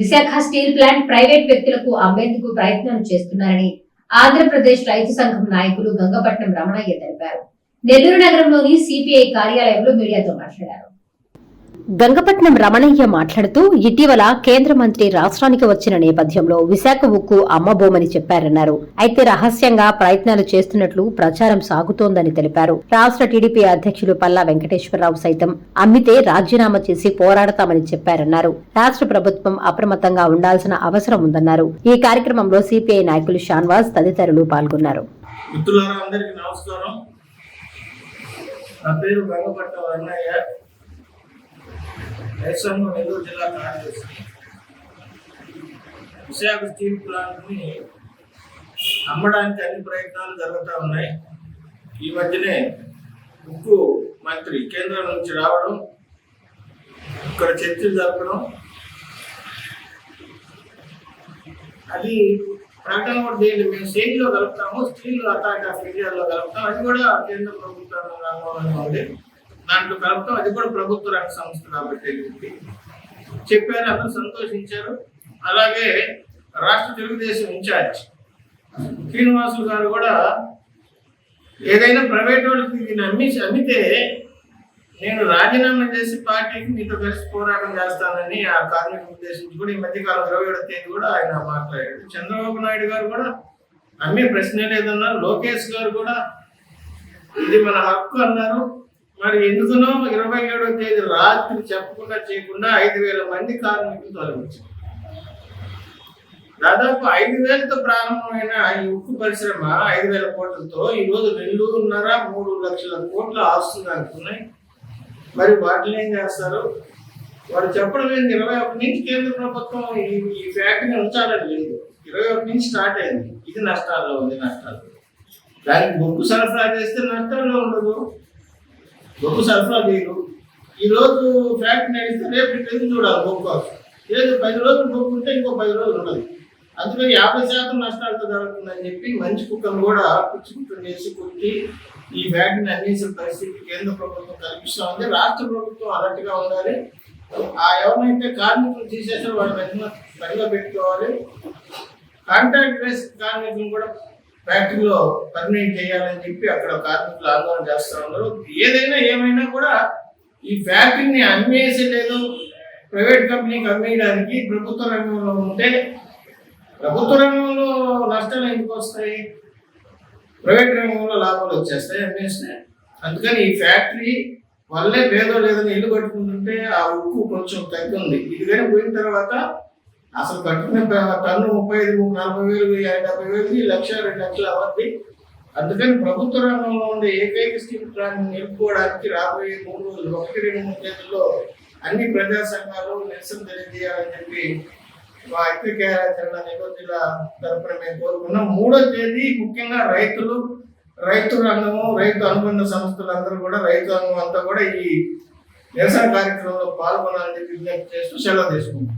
Visakha steel plant private వ్యక్తులకు అమ్మేందుకు ప్రయత్నాలు చేస్తున్నారని ఆంధ్రప్రదేశ్ రైతు సంఘం నాయకులు గంగపట్నం రమణయ్య తెలిపారు. నెల్లూరు నగరంలోని సిపిఐ కార్యాలయంలో మీడియాతో మాట్లాడారు. గంగపట్నం రమణయ్య మాట్లాడుతూ ఇటీవల కేంద్ర మంత్రి రాష్ట్రానికి వచ్చిన నేపథ్యంలో విశాఖ ఉక్కు అమ్మబోమని చెప్పారన్నారు. అయితే రహస్యంగా ప్రయత్నాలు చేస్తున్నట్లు ప్రచారం సాగుతోందని తెలిపారు. రాష్ట్ర టీడీపీ అధ్యక్షులు పల్లా వెంకటేశ్వరరావు సైతం అమ్మితే రాజీనామా చేసి పోరాడతామని చెప్పారన్నారు. రాష్ట్ర ప్రభుత్వం అప్రమత్తంగా ఉండాల్సిన అవసరం ఉందన్నారు. ఈ కార్యక్రమంలో సిపిఐ నాయకులు షాన్వాస్ తదితరులు పాల్గొన్నారు. నమస్కారం. నా పేరు దేశంలో నెల్లూరు జిల్లా కార్యదర్శి విశాఖ స్టీల్ ప్లాంట్ని అమ్మడానికి అన్ని ప్రయత్నాలు జరుగుతూ ఉన్నాయి. ఈ మధ్యనే ఉక్కు మంత్రి కేంద్రం నుంచి రావడం ఇక్కడ చర్చలు జరపడం అది ప్రకటన కూడా చేయండి మేము స్టేజ్లో కలుపుతాము స్టీల్ అథారిటీ ఆఫ్ ఇండియాలో కలుపుతాం. అది కూడా కేంద్ర ప్రభుత్వం రంగంలోనే ఉంది. దాంట్లో కలపడం అది కూడా ప్రభుత్వ రంగ సంస్థ కాబట్టి చెప్పారు అందరూ సంతోషించారు. అలాగే రాష్ట్ర తెలుగుదేశం ఇన్ఛార్జ్ శ్రీనివాసులు గారు కూడా ఏదైనా ప్రైవేట్ వాళ్ళకి దీన్ని అమ్మి అమ్మితే నేను రాజీనామా చేసి పార్టీకి మీతో కలిసి పోరాటం చేస్తానని ఆ కార్మిక ఉద్దేశించి కూడా ఈ మధ్యకాలం ఇరవై ఏడో తేదీ కూడా ఆయన మాట్లాడాడు. చంద్రబాబు నాయుడు గారు కూడా అమ్మే ప్రశ్న లేదన్నారు. లోకేష్ గారు కూడా ఇది మన హక్కు అన్నారు. మరి ఎందుకునో ఇరవై ఏడో తేదీ రాత్రి చెప్పకుండా చేయకుండా ఐదు వేల మంది కార్మికులు తొలగించారు దాదాపు ఐదు వేలతో ప్రారంభమైన ఈ ఉక్కు పరిశ్రమ ఐదు వేల కోట్లతో ఈరోజు రెండున్నర మూడు లక్షల కోట్ల ఆస్తులు అనుకున్నాయి మరి వాటిని ఏం చేస్తారు? వారు చెప్పడం లేదు ఇరవై ఒకటి నుంచి కేంద్ర ప్రభుత్వం ఈ ఈ ఫ్యాక్టరీని ఉంచాలని లేదు. ఇరవై ఒకటి నుంచి స్టార్ట్ అయింది. ఇది నష్టాల్లో ఉంది నష్టాలు దానికి బొగ్గు సరఫరా చేస్తే నష్టాల్లో ఉండదు. బొగ్గు సరఫరా చేయరు ఈ రోజు ఫ్యాక్టరీ నడిస్తే రేపు ఎదురు చూడాలి బొగ్గు లేదు పది రోజులు బొగ్గు ఉంటే ఇంకో పది రోజులు ఉండదు అందుకని యాభై శాతం నష్టాలతో జరుగుతుందని చెప్పి మంచి కుక్కను కూడా పిచ్చి కుక్కను చేసి కొట్టి ఈ ఫ్యాక్టరీని అందించిన పరిస్థితి కేంద్ర ప్రభుత్వం కల్పిస్తా ఉంది. రాష్ట్ర ప్రభుత్వం అలర్ట్గా ఉండాలి. ఆ ఎవరినైతే కార్మికులు తీసేసారో వాళ్ళ వెంటనే పనిలో పెట్టుకోవాలి. కాంట్రాక్ట్ బేస్ కార్మికులను కూడా ఫ్యాక్టరీలో పర్మనెంట్ చేయాలని చెప్పి అక్కడ కార్మికులు ఆందోళన చేస్తా ఉన్నారు. ఏదైనా ఏమైనా కూడా ఈ ఫ్యాక్టరీని అమ్మేసి లేదు ప్రైవేట్ కంపెనీకి అమ్మేయడానికి ప్రభుత్వ రంగంలో ఉంటే ప్రభుత్వ రంగంలో నష్టాలు ఎందుకు వస్తాయి? ప్రైవేట్ రంగంలో లాభాలు వచ్చేస్తాయి అమ్మేస్తే అందుకని ఈ ఫ్యాక్టరీ వల్లే పేదో లేదని ఇల్లు కట్టుకుంటుంటే ఆ ఉక్కు కొంచెం తగ్గింది. ఇది కానీ పోయిన తర్వాత అసలు కట్టిన టన్ను ముప్పై ఐదు నలభై వేలు డెబ్బై వేలు లక్ష రెండు లక్షలు అవద్ది అందుకని ప్రభుత్వ రంగంలో ఉండే ఏకైక స్కీమ్ ప్లాంట్ నిలుపుకోవడానికి రాబోయే మూడు రోజులు ఒకటి రెండు మూడు తేదీల్లో అన్ని ప్రజా సంఘాలు నిరసన తెలియజేయాలని చెప్పి మా ఐక్య కార్యాచరణ నెల్లూరు జిల్లా తరపున మేము కోరుకున్నాం. మూడో తేదీ ముఖ్యంగా రైతులు రైతు రంగము రైతు అనుబంధ సంస్థలు అందరూ కూడా రైతు రంగం అంతా కూడా ఈ నిరసన కార్యక్రమంలో పాల్గొనాలని చెప్పి విజ్ఞప్తి చేస్తూ సెలవు తీసుకుంటాం